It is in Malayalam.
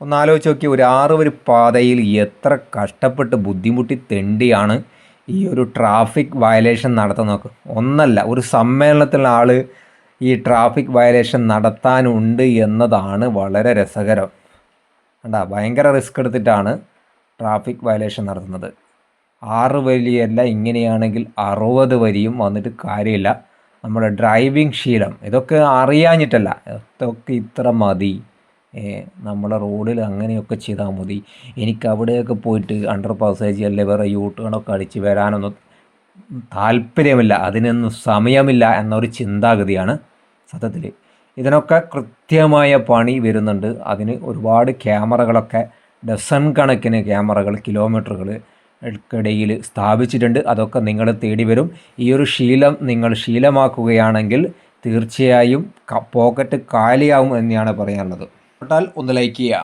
ഒന്ന് ആലോചിച്ച് നോക്കി ഒരു ആറ് വരി പാതയിൽ എത്ര കഷ്ടപ്പെട്ട് ബുദ്ധിമുട്ടി തെണ്ടിയാണ് ഈ ഒരു ട്രാഫിക് വയലേഷൻ നടത്തുന്നത് ഒന്നല്ല ഒരു സമ്മേളനത്തിലുള്ള ആൾ ഈ ട്രാഫിക് വയലേഷൻ നടത്താനുണ്ട് എന്നതാണ് വളരെ രസകരം. കണ്ടാ ഭയങ്കര റിസ്ക് എടുത്തിട്ടാണ് ട്രാഫിക് വയലേഷൻ നടത്തുന്നത്. ആറ് വരിയല്ല ഇങ്ങനെയാണെങ്കിൽ അറുപത് വരിയും വന്നിട്ട് കാര്യമില്ല. നമ്മുടെ ഡ്രൈവിംഗ് ശീലം ഇതൊക്കെ അറിയാഞ്ഞിട്ടല്ല ഇതൊക്കെ ഇത്ര മതി. നമ്മളെ റോഡിൽ അങ്ങനെയൊക്കെ ചെയ്താൽ മതി. എനിക്ക് അവിടെയൊക്കെ പോയിട്ട് അണ്ടർ പാസേജ് അല്ലെ വേറെ യൂ അടിച്ച് വരാനൊന്നും താല്പര്യമില്ല. അതിനൊന്നും സമയമില്ല എന്നൊരു ചിന്താഗതിയാണ് സത്യത്തിൽ. ഇതിനൊക്കെ കൃത്യമായ പണി വരുന്നുണ്ട്. അതിന് ഒരുപാട് ക്യാമറകളൊക്കെ ഡസൺ കണക്കിന് ക്യാമറകൾ കിലോമീറ്ററുകൾ ഇടയിൽ സ്ഥാപിച്ചിട്ടുണ്ട്. അതൊക്കെ നിങ്ങൾ തേടി വരും. ഈ ഒരു ശീലം നിങ്ങൾ ശീലമാക്കുകയാണെങ്കിൽ തീർച്ചയായും പോക്കറ്റ് കാലിയാവും എന്നാണ് പറയാനുള്ളത്. ാൽ ഒന്ന് ലൈക്ക് ചെയ്യുക.